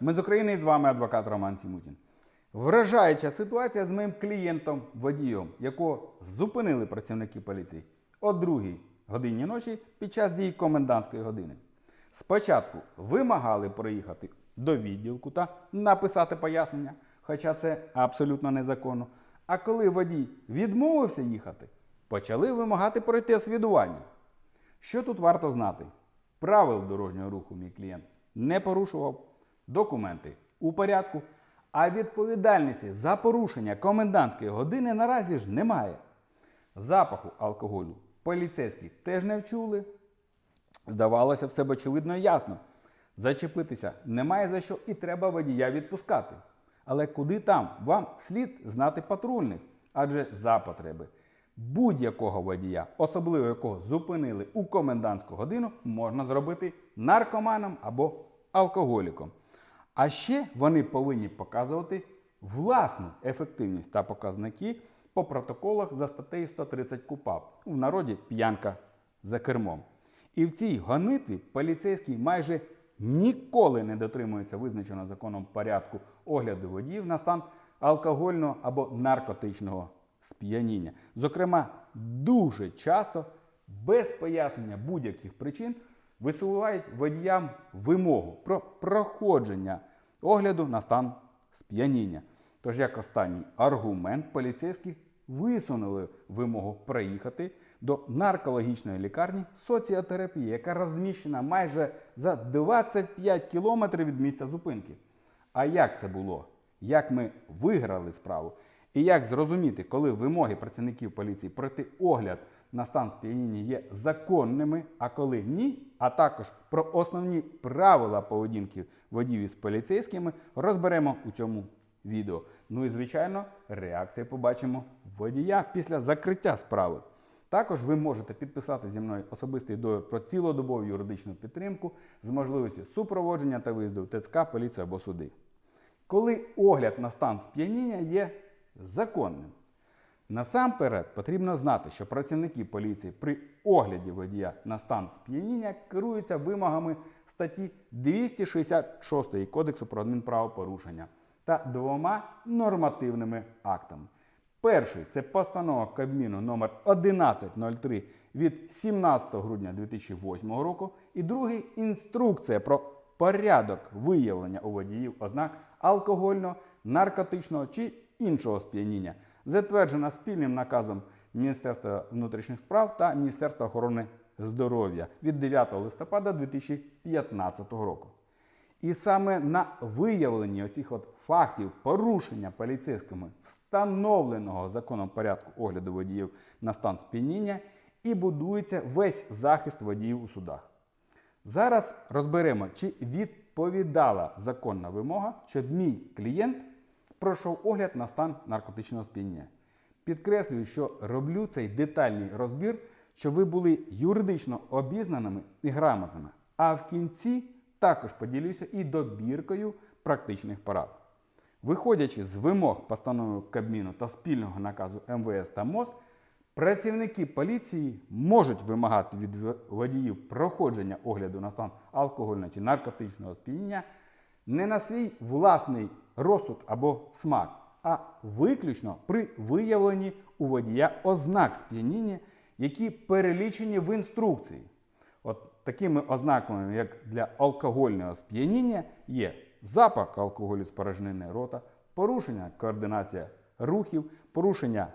Ми з України і з вами адвокат Роман Сімутін. Вражаюча ситуація з моїм клієнтом водієм, якого зупинили працівники поліції о 2 годині ночі під час дії комендантської години. Спочатку вимагали проїхати до відділку та написати пояснення, хоча це абсолютно незаконно. А коли водій відмовився їхати, почали вимагати пройти освідування. Що тут варто знати? Правил дорожнього руху мій клієнт не порушував, документи у порядку, а відповідальності за порушення комендантської години наразі ж немає. Запаху алкоголю поліцейські теж не вчули. Здавалося, все очевидно і ясно. Зачепитися немає за що і треба водія відпускати. Але куди там? Вам слід знати патрульних, адже за потреби будь-якого водія, особливо якого зупинили у комендантську годину, можна зробити наркоманом або алкоголіком. А ще вони повинні показувати власну ефективність та показники по протоколах за статтею 130 КУПАП, в народі п'янка за кермом. І в цій гонитві поліцейський майже ніколи не дотримується визначеного законом порядку огляду водіїв на стан алкогольного або наркотичного сп'яніння. Зокрема, дуже часто без пояснення будь-яких причин висувають водіям вимогу про проходження огляду на стан сп'яніння. Тож, як останній аргумент, поліцейські висунули вимогу проїхати до наркологічної лікарні соціотерапії, яка розміщена майже за 25 кілометрів від місця зупинки. А як це було? Як ми виграли справу? І як зрозуміти, коли вимоги працівників поліції пройти огляд на стан сп'яніння є законними, а коли ні, а також про основні правила поведінки водіїв із поліцейськими розберемо у цьому відео. Ну і звичайно, реакцію побачимо водія після закриття справи. Також ви можете підписати зі мною особистий договір про цілодобову юридичну підтримку з можливістю супроводження та виїзду в ТЦК, поліцію або суди. Коли огляд на стан сп'яніння є законним. Насамперед потрібно знати, що працівники поліції при огляді водія на стан сп'яніння керуються вимогами статті 266 Кодексу про адмінправопорушення та двома нормативними актами. Перший це постанова Кабміну номер 1103 від 17 грудня 2008 року, і другий інструкція про порядок виявлення у водіїв ознак алкогольного, наркотичного чи іншого сп'яніння, затверджена спільним наказом Міністерства внутрішніх справ та Міністерства охорони здоров'я від 9 листопада 2015 року. І саме на виявленні оцих от фактів порушення поліцейськими встановленого законом порядку огляду водіїв на стан сп'яніння і будується весь захист водіїв у судах. Зараз розберемо, чи відповідала законна вимога, щоб мій клієнт пройшов огляд на стан наркотичного сп'яніння. Підкреслюю, що роблю цей детальний розбір, щоб ви були юридично обізнаними і грамотними. А в кінці також поділюся і добіркою практичних порад. Виходячи з вимог постанови Кабміну та спільного наказу МВС та МОЗ, працівники поліції можуть вимагати від водіїв проходження огляду на стан алкогольного чи наркотичного сп'яніння не на свій власний розсуд або смак, а виключно при виявленні у водія ознак сп'яніння, які перелічені в інструкції. От такими ознаками, як для алкогольного сп'яніння, є запах алкоголю з порожнини рота, порушення координація рухів, порушення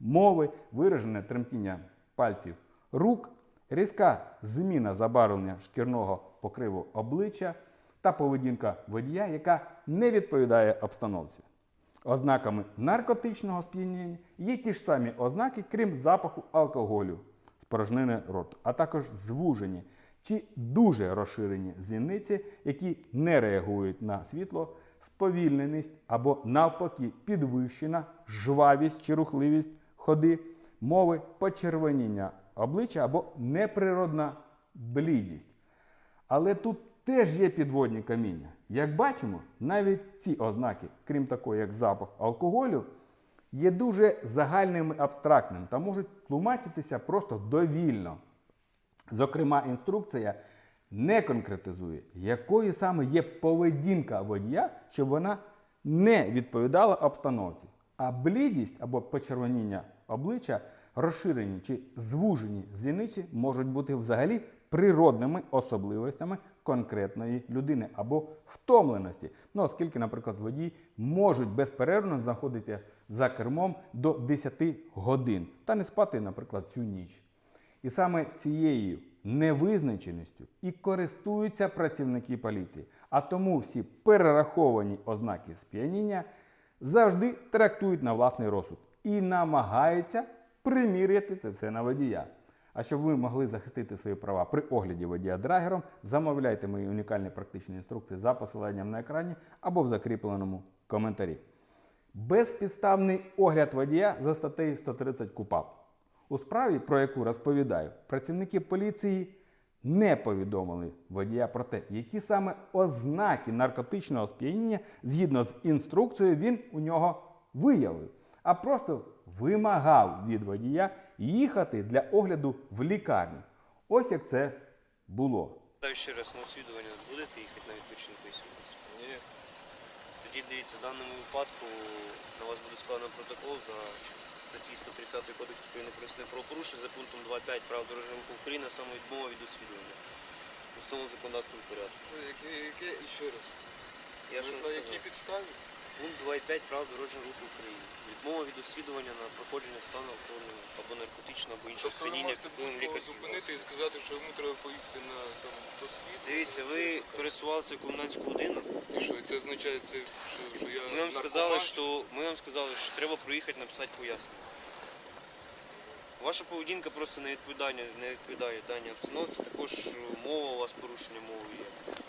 мови, виражене тремтіння пальців рук, різка зміна забарвлення шкірного покриву обличчя та поведінка водія, яка не відповідає обстановці. Ознаками наркотичного сп'яніння є ті ж самі ознаки, крім запаху алкоголю з порожнини роту, а також звужені чи дуже розширені зіниці, які не реагують на світло, сповільненість або навпаки підвищена жвавість чи рухливість ходи, мови, почервоніння обличчя або неприродна блідість. Але тут теж є підводні каміння. Як бачимо, навіть ці ознаки, крім такої, як запах алкоголю, є дуже загальними абстрактними та можуть тлумачитися просто довільно. Зокрема, інструкція не конкретизує, якою саме є поведінка водія, щоб вона не відповідала обстановці. А блідість або почервоніння обличчя, розширені чи звужені зіниці можуть бути взагалі природними особливостями конкретної людини або втомленості. Ну, оскільки, наприклад, водії можуть безперервно знаходитися за кермом до 10 годин та не спати, наприклад, всю ніч. І саме цією невизначеністю і користуються працівники поліції. А тому всі перераховані ознаки сп'яніння завжди трактують на власний розсуд і намагаються приміряти це все на водія. А щоб ви могли захистити свої права при огляді водія драгером, замовляйте мої унікальні практичні інструкції за посиланням на екрані або в закріпленому коментарі. Безпідставний огляд водія за статтею 130 КУПАП. У справі, про яку розповідаю, працівники поліції не повідомили водія про те, які саме ознаки наркотичного сп'яніння згідно з інструкцією він у нього виявив, а просто вимагав від водія їхати для огляду в лікарню. Ось як це було. Та ще раз на освідування будете їхати на відпочинку і сьогодні? Ні. Тоді дивіться, в даному випадку на вас буде складено протокол за статті 130 Кодексу України про правопорушення за пунктом 2.5 прав дорожнього руху України, а саме відмова від освідування. У встановленому законодавством порядку. Що, яке, яке, ще раз? Я ж вам на сказав. якій підставі? Пункт 2.5 прав дорожнього руху України. Відмова від освідування на проходження стану алкогольного або наркотичного або іншого Тобто сп'яніння впливом будь-кого зупинити і сказати, що йому треба поїхати на там, досвід. Дивіться, ви пересувалися в комендантську годину. І що, і це означає, це, що, що я Ми вам сказали, що ми вам сказали, що треба проїхати написати пояснення. Ваша поведінка просто не відповідає, не відповідає даній обстановці. Також е, мова у вас порушення мови є.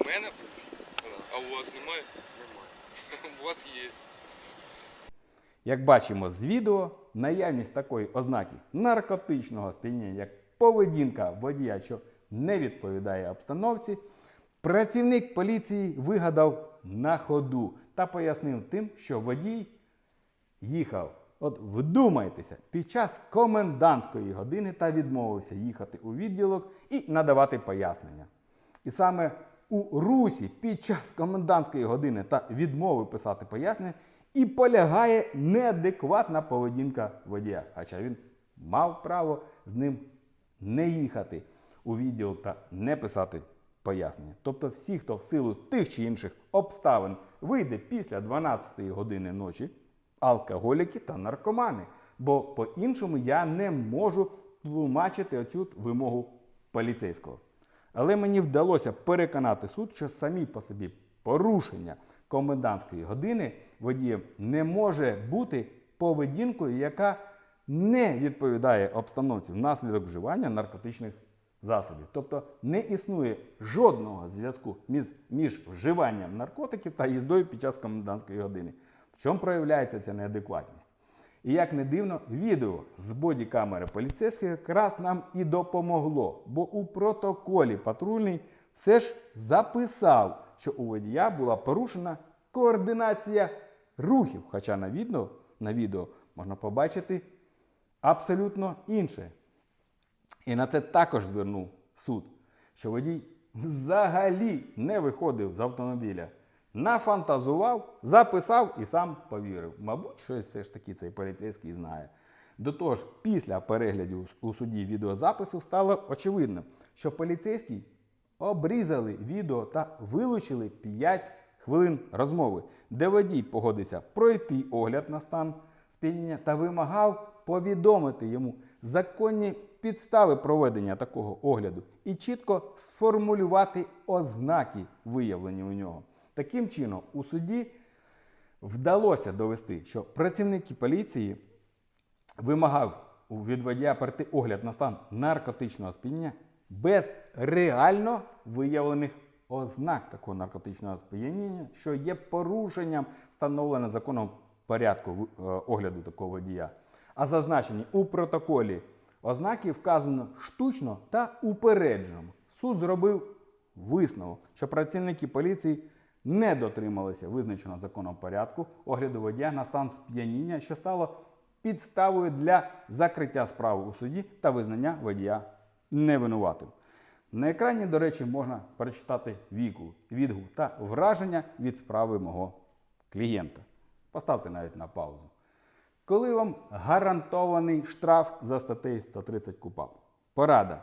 У мене порушення? А у вас немає? Немає. У вас є. Як бачимо з відео, наявність такої ознаки наркотичного сп'яніння, як поведінка водія, що не відповідає обстановці, працівник поліції вигадав на ходу та пояснив тим, що водій їхав. От вдумайтеся, під час комендантської години та відмовився їхати у відділок і надавати пояснення. І саме у русі під час комендантської години та відмови писати пояснення і полягає неадекватна поведінка водія. Хоча він мав право з ним не їхати у відділ та не писати пояснення. Тобто всі, хто в силу тих чи інших обставин вийде після 12 години ночі, алкоголіки та наркомани. Бо по-іншому я не можу тлумачити оцю вимогу поліцейського. Але мені вдалося переконати суд, що самі по собі порушення комендантської години водієм не може бути поведінкою, яка не відповідає обстановці внаслідок вживання наркотичних засобів. Тобто не існує жодного зв'язку між, вживанням наркотиків та їздою під час комендантської години. В чому проявляється ця неадекватність? І як не дивно, відео з бодікамери поліцейських якраз нам і допомогло, бо у протоколі патрульний все ж записав, що у водія була порушена координація рухів. Хоча на відео, на відео можна побачити абсолютно інше. І на це також звернув суд, що водій взагалі не виходив з автомобіля. Нафантазував, записав і сам повірив. Мабуть, щось все ж таки цей поліцейський знає. До того ж, після перегляду у суді відеозапису стало очевидним, що поліцейський обрізали відео та вилучили 5 хвилин розмови, де водій погодився пройти огляд на стан сп'яніння та вимагав повідомити йому законні підстави проведення такого огляду і чітко сформулювати ознаки, виявлені у нього. Таким чином, у суді вдалося довести, що працівники поліції вимагав від водія пройти огляд на стан наркотичного сп'яніння без реально виявлених ознак такого наркотичного сп'яніння, що є порушенням встановленого законом порядку е, огляду такого водія. А зазначені у протоколі ознаки вказано штучно та упереджено. Суд зробив висновок, що працівники поліції не дотрималися визначеного законом порядку огляду водія на стан сп'яніння, що стало підставою для закриття справи у суді та визнання водія невинуватим. На екрані, до речі, можна прочитати віку, відгук та враження від справи мого клієнта. Поставте навіть на паузу. Коли вам гарантований штраф за статтею 130 КУПАП? Порада.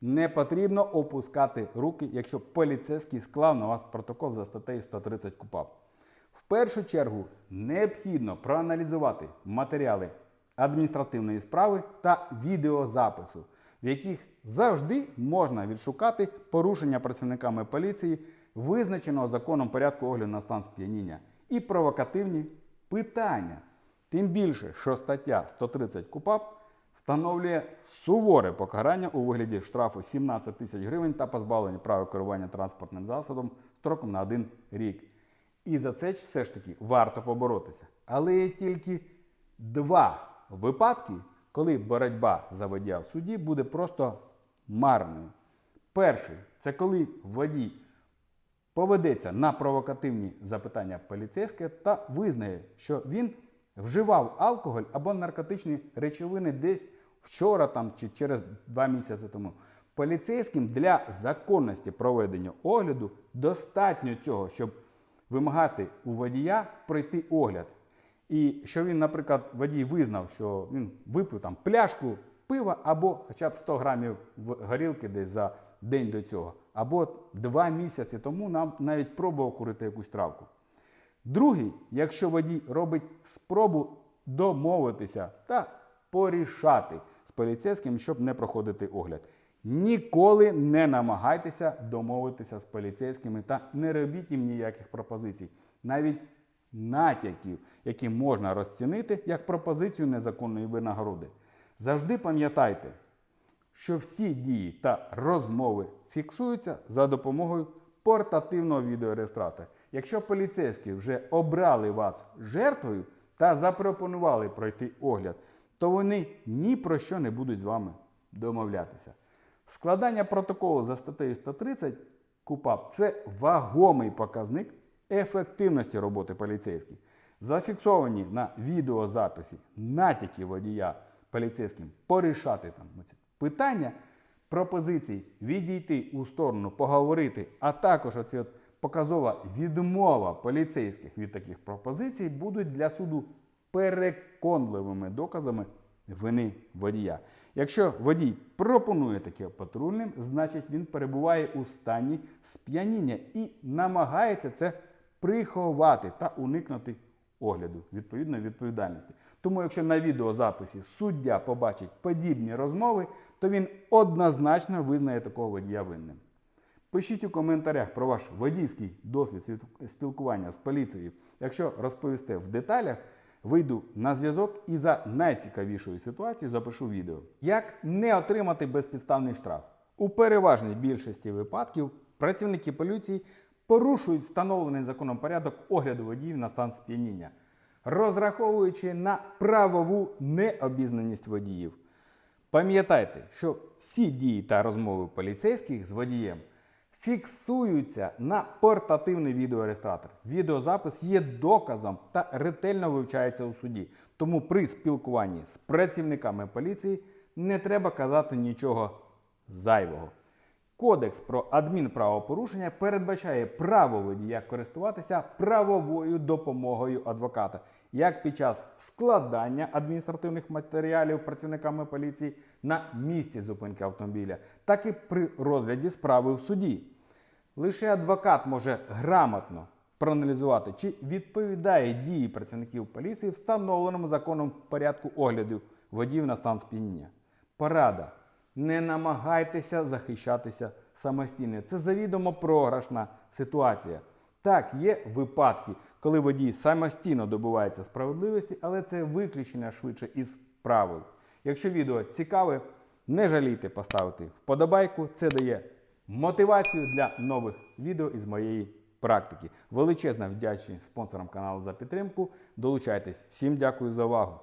Не потрібно опускати руки, якщо поліцейський склав на вас протокол за статтею 130 КУПАП. В першу чергу необхідно проаналізувати матеріали адміністративної справи та відеозапису, в яких завжди можна відшукати порушення працівниками поліції, визначеного законом порядку огляду на стан сп'яніння, і провокативні питання. Тим більше, що стаття 130 КУПАП встановлює суворе покарання у вигляді штрафу 17 тисяч гривень та позбавлення права керування транспортним засобом строком на один рік. І за це все ж таки варто поборотися. Але є тільки два випадки, коли боротьба за водія в суді буде просто марною. Перший це коли водій поведеться на провокативні запитання поліцейське та визнає, що він вживав алкоголь або наркотичні речовини десь вчора там, чи через два місяці тому. Поліцейським для законності проведення огляду достатньо цього, щоб вимагати у водія пройти огляд. І що він, наприклад, водій визнав, що він випив там пляшку пива або хоча б 100 грамів горілки десь за день до цього, або два місяці тому нам навіть пробував курити якусь травку. Другий, якщо водій робить спробу домовитися та порішати з поліцейським, щоб не проходити огляд. Ніколи не намагайтеся домовитися з поліцейськими та не робіть їм ніяких пропозицій, навіть натяків, які можна розцінити як пропозицію незаконної винагороди. Завжди пам'ятайте, що всі дії та розмови фіксуються за допомогою портативного відеореєстратора. Якщо поліцейські вже обрали вас жертвою та запропонували пройти огляд, то вони ні про що не будуть з вами домовлятися. Складання протоколу за статтею 130 КУПАП це вагомий показник ефективності роботи поліцейських. Зафіксовані на відеозаписі натяки водія поліцейським порішати там питання, пропозиції відійти у сторону, поговорити, а також оці показова відмова поліцейських від таких пропозицій будуть для суду переконливими доказами вини водія. Якщо водій пропонує таке патрульним, значить він перебуває у стані сп'яніння і намагається це приховати та уникнути огляду відповідної відповідальності. Тому, якщо на відеозаписі суддя побачить подібні розмови, то він однозначно визнає такого водія винним. Пишіть у коментарях про ваш водійський досвід спілкування з поліцією. Якщо розповісте в деталях, вийду на зв'язок і за найцікавішою ситуацією запишу відео. Як не отримати безпідставний штраф? У переважній більшості випадків працівники поліції порушують встановлений законом порядок огляду водіїв на стан сп'яніння, розраховуючи на правову необізнаність водіїв. Пам'ятайте, що всі дії та розмови поліцейських з водієм фіксуються на портативний відеореєстратор. Відеозапис є доказом та ретельно вивчається у суді. Тому при спілкуванні з працівниками поліції не треба казати нічого зайвого. Кодекс про адмінправопорушення передбачає право водія користуватися правовою допомогою адвоката як під час складання адміністративних матеріалів працівниками поліції на місці зупинки автомобіля, так і при розгляді справи в суді. Лише адвокат може грамотно проаналізувати, чи відповідає дії працівників поліції встановленому законом порядку огляду водіїв на стан сп'яніння. Порада. Не намагайтеся захищатися самостійно. Це завідомо програшна ситуація. Так, є випадки, коли водій самостійно добувається справедливості, але це виключення швидше із правил. Якщо відео цікаве, не жалійте поставити вподобайку. Це дає мотивацію для нових відео із моєї практики. Величезна вдячність спонсорам каналу за підтримку. Долучайтесь. Всім дякую за увагу.